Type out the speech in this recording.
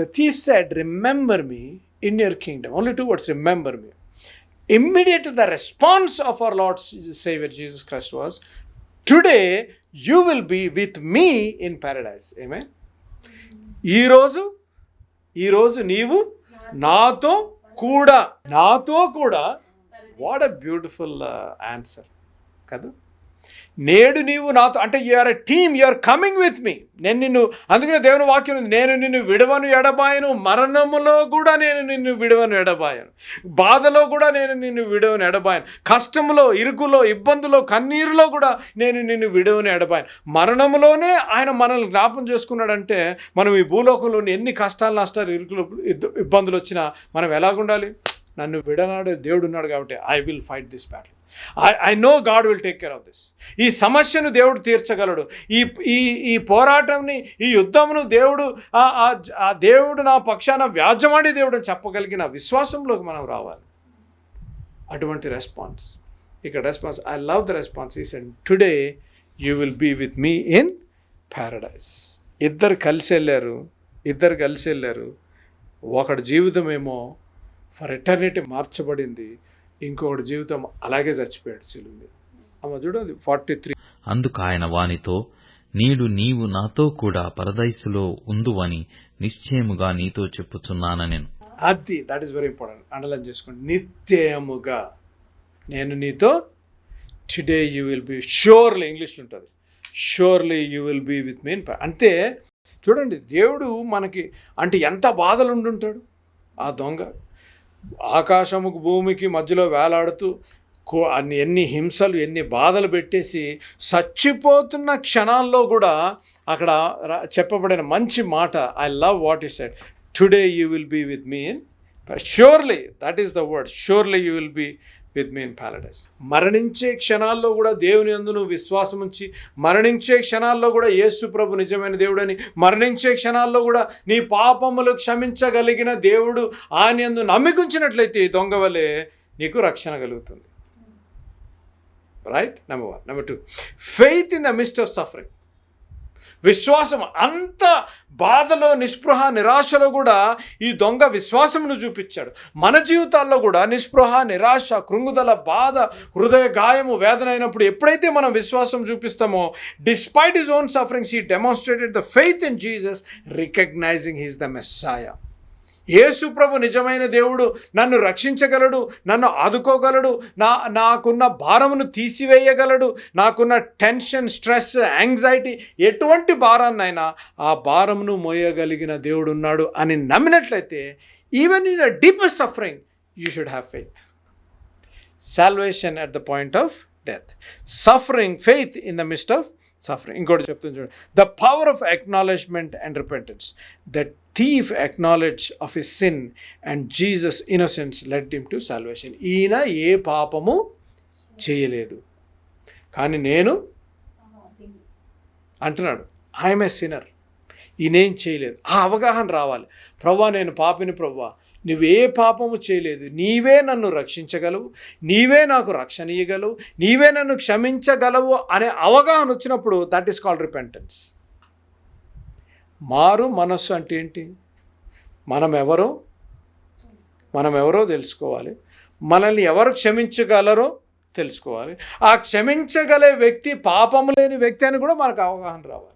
The thief said, Remember me in your kingdom. Only two words, remember me. Immediately, the response of our Lord Savior Jesus Christ was, Today you will be with me in paradise. Amen. ఈరోజు ఈరోజు నీవు నాతో కూడా నాతో కూడా what a beautiful answer కదా నేడు నీవు నాతో అంటే you're a team you're coming with me నేను నిన్ను అందుకనే దేవుని వాక్యం ఉంది నేను నిన్ను విడవను ఎడబాయను మరణములో కూడా నేను నిన్ను విడవను ఎడబాయను. బాధలో కూడా నేను నిన్ను విడవను ఎడబాయను. కష్టములో ఇరుకులో ఇబ్బందులో కన్నీరులో కూడా నేను నిన్ను విడవను ఎడబాయను. మరణములోనే ఆయన మనల్ని జ్ఞాపం చేసుకున్నాడంటే మనం ఈ భూలోకంలోని ఎన్ని కష్టాలు నష్టాలు ఇరుకులు ఇబ్బందులు వచ్చినా మనం ఎలాగుండాలి? నన్ను విడనాడు దేవుడు ఉన్నాడు కాబట్టి I will fight this battle I I know God will take care of this ఈ సమస్యను దేవుడు తీర్చగలడు. ఈ ఈ ఈ పోరాటంని ఈ యుద్ధమును దేవుడు ఆ- దేవుడు నా పక్షాన వ్యాజ్యమాడి దేవుడు అని చెప్పగలిగిన విశ్వాసంలోకి మనం రావాలి. అటువంటి రెస్పాన్స్. ఇక్కడ response I love the response ఈ send today you will be with me in paradise ఇద్దరు కలిసి వెళ్ళారు. ఇద్దరు కలిసి వెళ్ళారు. ఒకడి జీవితం ఏమో ఫర్ ఎటర్నిటీ మార్చబడింది. ఇంకొకటి జీవితం అలాగే చచ్చిపోయాడు సిలువ మీద అమ్మ చూడండి ఫార్టీ త్రీ అందుకు ఆయన వానితో నీడు నీవు నాతో కూడా పరదైసులో ఉందువని నిశ్చయముగా నీతో చెప్పుచున్నానెను అది that is very important underline చేసుకోండి. నిత్యముగా నేను నీతో today you will be surely ఇంగ్లీష్లో ఉంటుంది. Surely you will be with me in అంటే చూడండి దేవుడు మనకి అంటే ఎంత బాధలు ఉండుంటాడు ఆ దొంగ. ఆకాశముకు భూమికి మధ్యలో వేలాడుతూ కో అన్ని ఎన్ని హింసలు ఎన్ని బాధలు పెట్టేసి చచ్చిపోతున్న క్షణాల్లో కూడా అక్కడ రా- చెప్పబడిన మంచి మాట I love what is said today you will be with me in surely that is the word surely you will be with me in మరణించే క్షణాల్లో కూడా దేవుని యందు నువ్వు విశ్వాసం ఉంచి మరణించే క్షణాల్లో కూడా యేసు ప్రభు నిజమైన దేవుడని మరణించే క్షణాల్లో కూడా నీ పాపములు క్షమించగలిగిన దేవుడు ఆయన యందు నమ్మికుంచినట్లయితే ఈ దొంగ వలె నీకు రక్షణ కలుగుతుంది. Right number one number two faith in the midst of suffering విశ్వాసం అంత బాధలో నిస్పృహ నిరాశలో కూడా ఈ దొంగ విశ్వాసమును చూపించాడు. మన జీవితాల్లో కూడా నిస్పృహ నిరాశ కృంగుదల బాధ హృదయ గాయము వేదన అయినప్పుడు ఎప్పుడైతే మనం విశ్వాసం చూపిస్తామో despite his own sufferings he demonstrated the faith in Jesus recognizing he's the Messiah యేసు ప్రభు నిజమైన దేవుడు నన్ను రక్షించగలడు నన్ను ఆదుకోగలడు నా నాకున్న భారమును తీసివేయగలడు నాకున్న టెన్షన్ స్ట్రెస్ యాంగ్జైటీ ఎటువంటి భారాన్నైనా ఆ భారమును మోయగలిగిన దేవుడు ఉన్నాడు అని నమ్మినట్లయితే even in a deepest suffering you should have faith salvation at the point of death suffering faith in the midst of suffering ఇంకోటి చెప్తుంది చూడండి the power of acknowledgement and repentance that thief acknowledge of a sin and Jesus innocence led him to salvation ఈయన ఏ పాపము చేయలేదు. కానీ నేను అంటున్నాడు ఐఎమ్ ఏ సిన్నర్ ఈయనేం చేయలేదు. ఆ అవగాహన రావాలి. ప్రవ్వా నేను పాపిని ప్రవ్వా. నువ్వే పాపము చేయలేదు. నీవే నన్ను రక్షించగలవు. నీవే నాకు రక్షణ ఇయ్యగలవు. నీవే నన్ను క్షమించగలవు అనే అవగాహన వచ్చినప్పుడు దట్ ఈస్ కాల్డ్ రిపెంటెన్స్ మారు మనస్సు అంటే ఏంటి? మనం ఎవరో మనం ఎవరో తెలుసుకోవాలి. మనల్ని ఎవరు క్షమించగలరో తెలుసుకోవాలి. ఆ క్షమించగలే వ్యక్తి పాపము లేని వ్యక్తి అని కూడా మనకు అవగాహన రావాలి.